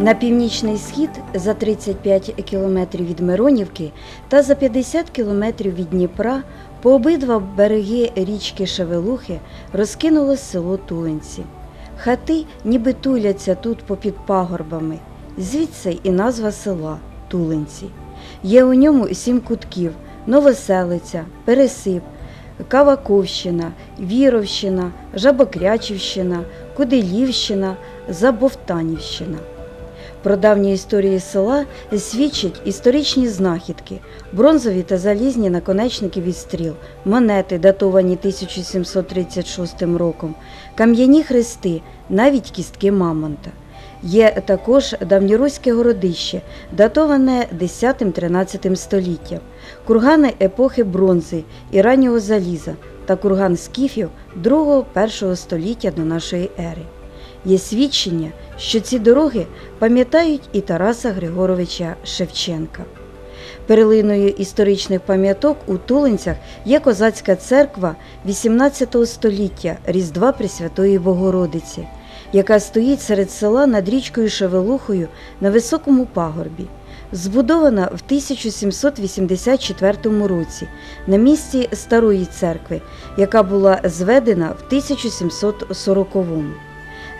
На північний схід за 35 кілометрів від Миронівки та за 50 кілометрів від Дніпра по обидва береги річки Шевелухи розкинулось село Тулинці. Хати ніби туляться тут попід пагорбами, звідси і назва села Тулинці. Є у ньому сім кутків: Новоселиця, Пересип, Каваковщина, Віровщина, Жабокрячівщина, Куделівщина, Забовтанівщина. Про давні історії села свідчать історичні знахідки, бронзові та залізні наконечники від стріл, монети, датовані 1736 роком, кам'яні хрести, навіть кістки мамонта. Є також давньоруське городище, датоване 10-13 століттям, кургани епохи бронзи і раннього заліза та курган скіфів 2-1 століття до нашої ери. Є свідчення, що ці дороги пам'ятають і Тараса Григоровича Шевченка. Перлиною історичних пам'яток у Тулинцях є козацька церква XVIII століття Різдва Пресвятої Богородиці, яка стоїть серед села над річкою Шевелухою на високому пагорбі. Збудована в 1784 році на місці старої церкви, яка була зведена в 1740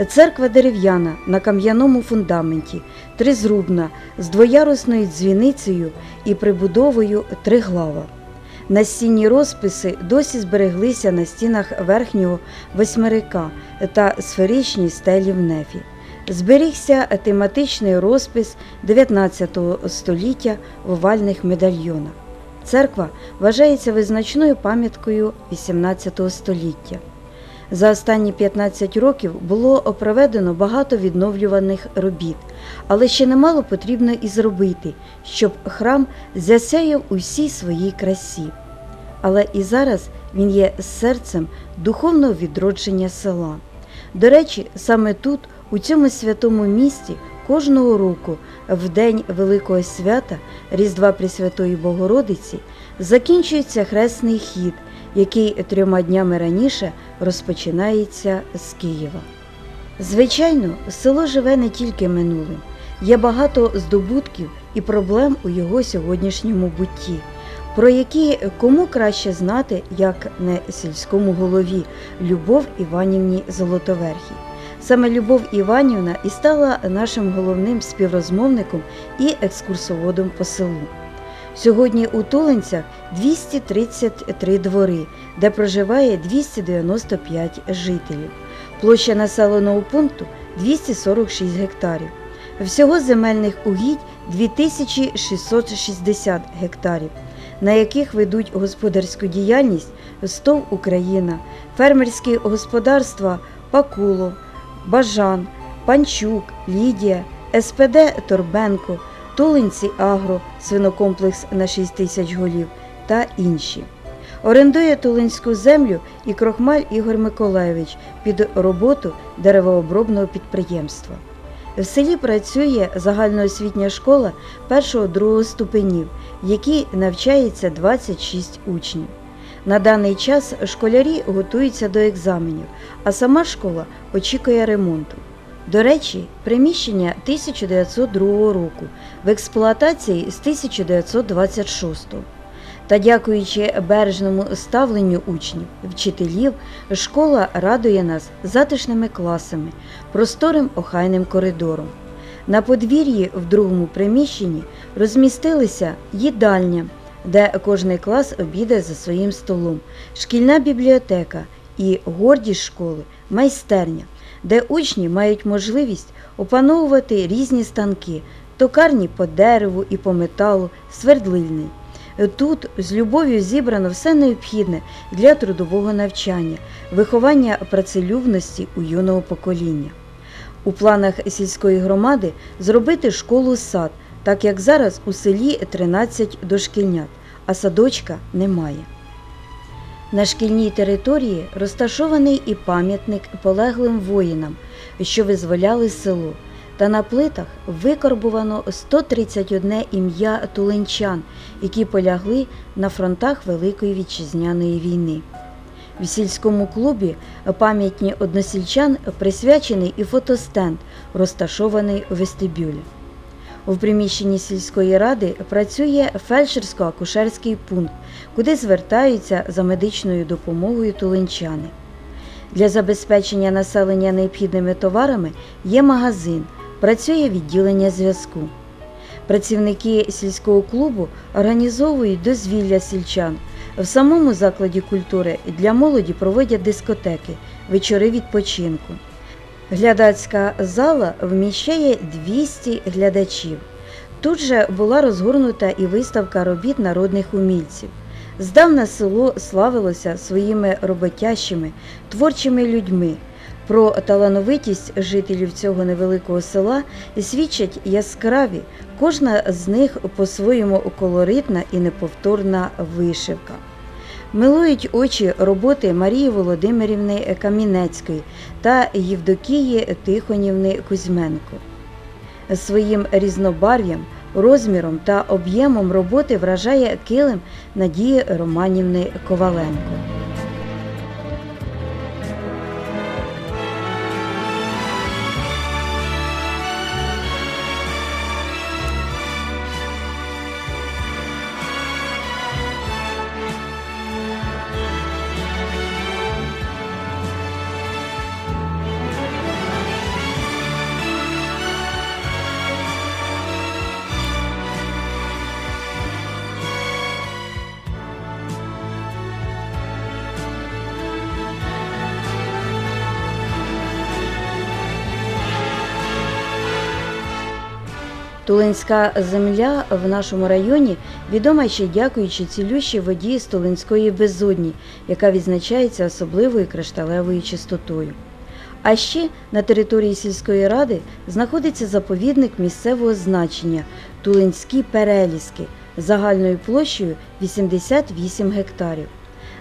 Церква дерев'яна на кам'яному фундаменті, тризрубна, з двоярусною дзвіницею і прибудовою триглава. Настінні розписи досі збереглися на стінах верхнього восьмерика та сферичній стелі в нефі. Зберігся тематичний розпис 19 століття в овальних медальйонах. Церква вважається визначною пам'яткою 18 століття. За останні 15 років було проведено багато відновлюваних робіт, але ще немало потрібно і зробити, щоб храм засяяв у всій своїй красі. Але і зараз він є серцем духовного відродження села. До речі, саме тут, у цьому святому місті, кожного року, в день Великого свята Різдва Пресвятої Богородиці, закінчується хресний хід, який трьома днями раніше розпочинається з Києва. Звичайно, село живе не тільки минулим, є багато здобутків і проблем у його сьогоднішньому бутті, про які кому краще знати, як не сільському голові Любов Іванівні Золотоверхій. Саме Любов Іванівна і стала нашим головним співрозмовником і екскурсоводом по селу. Сьогодні у Тулинцях 233 двори, де проживає 295 жителів. Площа населеного пункту 246 гектарів. Всього земельних угідь 2660 гектарів, на яких ведуть господарську діяльність СТОВ Україна, фермерські господарства Пакуло, Бажан, Панчук, Лідія, СПД Торбенко, Тулинці Агро, свинокомплекс на 6 тисяч голів та інші. Орендує Тулинську землю і крохмаль Ігор Миколайович під роботу деревообробного підприємства. В селі працює загальноосвітня школа першого-другого ступенів, в якій навчається 26 учнів. На даний час школярі готуються до екзаменів, а сама школа очікує ремонту. До речі, приміщення 1902 року в експлуатації з 1926. Та дякуючи бережному ставленню учнів, вчителів, школа радує нас затишними класами, просторим охайним коридором. На подвір'ї в другому приміщенні розмістилися їдальня, де кожний клас обідає за своїм столом, шкільна бібліотека і гордість школи майстерня, де учні мають можливість опановувати різні станки, токарні по дереву і по металу, свердлильний. Тут з любов'ю зібрано все необхідне для трудового навчання, виховання працелюбності у юного покоління. У планах сільської громади зробити школу сад, так як зараз у селі 13 дошкільнят, а садочка немає. На шкільній території розташований і пам'ятник полеглим воїнам, що визволяли село. Та на плитах викарбувано 131 ім'я тулинчан, які полягли на фронтах Великої Вітчизняної війни. В сільському клубі пам'ятні односельчан присвячений і фотостенд, розташований у вестибюлі. У приміщенні сільської ради працює фельдшерсько-акушерський пункт, куди звертаються за медичною допомогою тулинчани. Для забезпечення населення необхідними товарами є магазин, працює відділення зв'язку. Працівники сільського клубу організовують дозвілля сільчан. В самому закладі культури для молоді проводять дискотеки, вечори відпочинку. Глядацька зала вміщає 200 глядачів. Тут же була розгорнута і виставка робіт народних умільців. Здавна село славилося своїми роботящими, творчими людьми. Про талановитість жителів цього невеликого села свідчать яскраві, кожна з них по-своєму колоритна і неповторна вишивка. Милують очі роботи Марії Володимирівни Камінецької та Євдокії Тихонівни Кузьменко. Своїм різнобарв'ям, розміром та об'ємом роботи вражає килим Надії Романівни Коваленко. Тулинська земля в нашому районі відома ще дякуючи цілющій воді з Тулинської безодні, яка відзначається особливою кришталевою чистотою. А ще на території сільської ради знаходиться заповідник місцевого значення Тулинські переліски загальною площею 88 гектарів.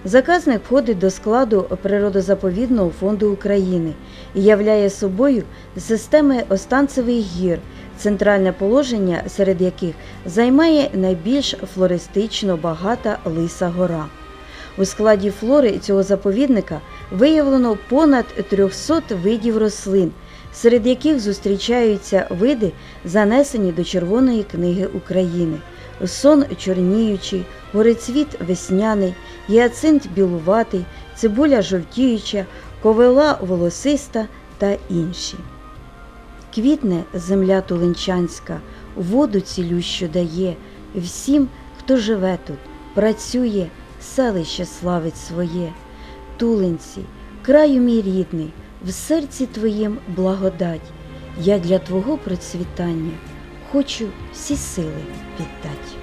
Заказник входить до складу природозаповідного фонду України і являє собою системи останцевих гір, центральне положення серед яких займає найбільш флористично багата Лиса гора. У складі флори цього заповідника виявлено понад 300 видів рослин, серед яких зустрічаються види, занесені до Червоної книги України: сон чорніючий, горецвіт весняний, гіацинт білуватий, цибуля жовтіюча, ковила волосиста та інші. Квітне земля тулинчанська, воду цілющу дає всім, хто живе тут, працює, селище славить своє. Тулинці, краю мій рідний, в серці твоїм благодать. Я для твого процвітання хочу всі сили віддать.